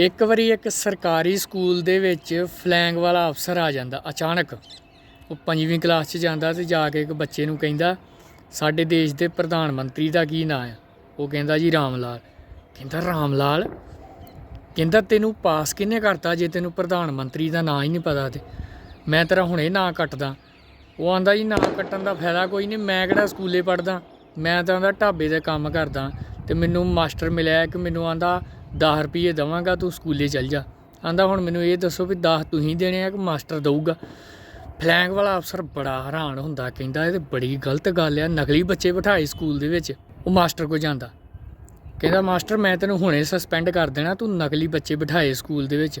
ਇੱਕ ਵਾਰੀ ਇੱਕ ਸਰਕਾਰੀ ਸਕੂਲ ਦੇ ਵਿੱਚ ਫਲੈਂਗ ਵਾਲਾ ਅਫਸਰ ਆ ਜਾਂਦਾ, ਅਚਾਨਕ। ਉਹ ਪੰਜਵੀਂ ਕਲਾਸ 'ਚ ਜਾਂਦਾ ਤੇ ਜਾ ਕੇ ਇੱਕ ਬੱਚੇ ਨੂੰ ਕਹਿੰਦਾ, ਸਾਡੇ ਦੇਸ਼ ਦੇ ਪ੍ਰਧਾਨ ਮੰਤਰੀ ਦਾ ਕੀ ਨਾਂ ਆ? ਉਹ ਕਹਿੰਦਾ, ਜੀ ਰਾਮ ਲਾਲ ਕਹਿੰਦਾ ਰਾਮ ਲਾਲ ਕਹਿੰਦਾ, ਤੈਨੂੰ ਪਾਸ ਕਿੰਨੇ ਕਰਤਾ ਜੇ ਤੈਨੂੰ ਪ੍ਰਧਾਨ ਮੰਤਰੀ ਦਾ ਨਾਂ ਹੀ ਨਹੀਂ ਪਤਾ ਤੇ? ਮੈਂ ਤੇਰਾ ਹੁਣੇ ਨਾਂ ਕੱਟਦਾ। ਉਹ ਆਂਦਾ, ਜੀ ਨਾਂ ਕੱਟਣ ਦਾ ਫਾਇਦਾ ਕੋਈ ਨਹੀਂ, ਮੈਂ ਕਿਹੜਾ ਸਕੂਲੇ ਪੜਦਾ ਮੈਂ ਤਾਂ ਆਂਦਾ, ਢਾਬੇ ਦੇ ਕੰਮ ਕਰਦਾ। ਤੇ ਮੈਨੂੰ ਮਾਸਟਰ ਮਿਲਿਆ ਕਿ ਮੈਨੂੰ ਆਂਦਾ 10 ਰੁਪਏ ਦਵਾਂਗਾ, ਤੂੰ ਸਕੂਲੇ ਚੱਲ ਜਾ। ਆਂਦਾ ਹੁਣ ਮੈਨੂੰ ਇਹ ਦੱਸੋ ਵੀ 10 ਤੁਸੀਂ ਦੇਣੇ ਆ ਕਿ ਮਾਸਟਰ ਦਊਗਾ? ਫਲੈਂਗ ਵਾਲਾ ਅਫਸਰ ਬੜਾ ਹੈਰਾਨ ਹੁੰਦਾ, ਕਹਿੰਦਾ ਇਹ ਤੇ ਬੜੀ ਗਲਤ ਗੱਲ ਆ, ਨਕਲੀ ਬੱਚੇ ਬਿਠਾਏ ਸਕੂਲ ਦੇ ਵਿੱਚ, ਉਹ ਮਾਸਟਰ ਕੋ ਜਾਂਦਾ। ਕਹਿੰਦਾ, ਮਾਸਟਰ, ਮੈਂ ਤੈਨੂੰ ਹੁਣੇ ਸਸਪੈਂਡ ਕਰ ਦੇਣਾ, ਤੂੰ ਨਕਲੀ ਬੱਚੇ ਬਿਠਾਏ ਸਕੂਲ ਦੇ ਵਿੱਚ।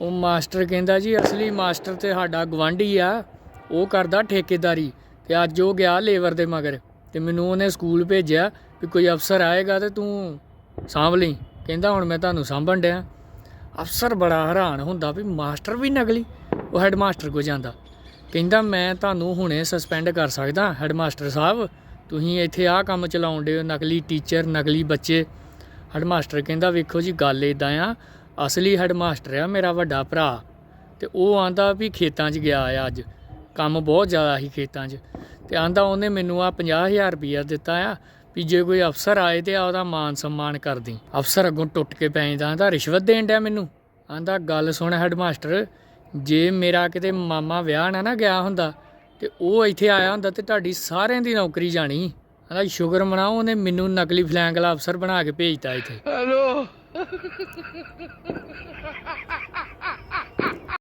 ਉਹ ਮਾਸਟਰ ਕਹਿੰਦਾ, ਜੀ, ਅਸਲੀ ਮਾਸਟਰ ਤੇ ਸਾਡਾ ਗਵਾਂਢੀ ਆ, ਉਹ ਕਰਦਾ ਠੇਕੇਦਾਰੀ ਤੇ ਅੱਜ ਉਹ ਗਿਆ ਲੇਬਰ ਦੇ ਮਗਰ ਤੇ ਮੈਨੂੰ ਉਹਨੇ ਸਕੂਲ ਭੇਜਿਆ ਵੀ ਕੋਈ ਅਫਸਰ ਆਏਗਾ ਤੇ ਤੂੰ ਸਾਂਭ ਲਈ। ਕਹਿੰਦਾ ਹੁਣ ਮੈਂ ਤੁਹਾਨੂੰ ਸਾਂਭਣ ਡਿਆ। ਅਫਸਰ ਬੜਾ ਹੈਰਾਨ ਹੁੰਦਾ ਵੀ ਮਾਸਟਰ ਵੀ ਨਕਲੀ, ਉਹ ਹੈਡ ਮਾਸਟਰ ਕੋ ਜਾਂਦਾ। ਕਹਿੰਦਾ ਮੈਂ ਤੁਹਾਨੂੰ ਹੁਣੇ ਸਸਪੈਂਡ ਕਰ ਸਕਦਾ ਹੈਡ ਮਾਸਟਰ ਸਾਹਿਬ, ਤੁਸੀਂ ਇੱਥੇ ਆਹ ਕੰਮ ਚਲਾਉਂਦੇ ਹੋ, ਨਕਲੀ ਟੀਚਰ, ਨਕਲੀ ਬੱਚੇ। ਹੈਡ ਮਾਸਟਰ ਕਹਿੰਦਾ ਵੇਖੋ ਜੀ, ਗੱਲ ਇਦਾਂ ਆ, ਅਸਲੀ ਹੈਡ ਮਾਸਟਰ ਆ ਮੇਰਾ ਵੱਡਾ ਭਰਾ। ਤੇ ਉਹ ਆਂਦਾ ਵੀ ਖੇਤਾਂ 'ਚ ਗਿਆ ਆ ਅੱਜ, ਕੰਮ ਬਹੁਤ ਜ਼ਿਆਦਾ ਸੀ ਖੇਤਾਂ 'ਚ। ਤੇ ਆਂਦਾ ਉਹਨੇ ਮੈਨੂੰ ਆ 50000 ਰੁਪਇਆ ਦਿੱਤਾ ਆ ਵੀ ਜੇ ਕੋਈ ਅਫਸਰ ਆਏ ਤੇ ਆ ਉਹਦਾ ਮਾਨ ਸਨਮਾਨ ਕਰਦੀ। ਅਫਸਰ ਅੱਗੋਂ ਟੁੱਟ ਕੇ ਪੈ ਜਾਂਦਾ ਆਂਦਾ ਰਿਸ਼ਵਤ ਦੇਣ ਡਿਆ ਮੈਨੂੰ? ਆਂਦਾ ਗੱਲ ਸੁਣ ਹੈਡ ਮਾਸਟਰ ਜੇ ਮੇਰਾ ਕਿਤੇ ਮਾਮਾ ਵਿਆਹ ਨਾ ਨਾ ਗਿਆ ਹੁੰਦਾ ਤੇ ਉਹ ਇੱਥੇ ਆਇਆ ਹੁੰਦਾ ਤੇ ਤੁਹਾਡੀ ਸਾਰਿਆਂ ਦੀ ਨੌਕਰੀ ਜਾਣੀ। ਆਂਦਾ ਸ਼ੁਕਰ ਮਨਾਓ, ਉਹਨੇ ਮੈਨੂੰ ਨਕਲੀ ਫਲੈਂਗ ਵਾਲਾ ਅਫਸਰ ਬਣਾ ਕੇ ਭੇਜਤਾ ਇੱਥੇ। ਹੈਲੋ।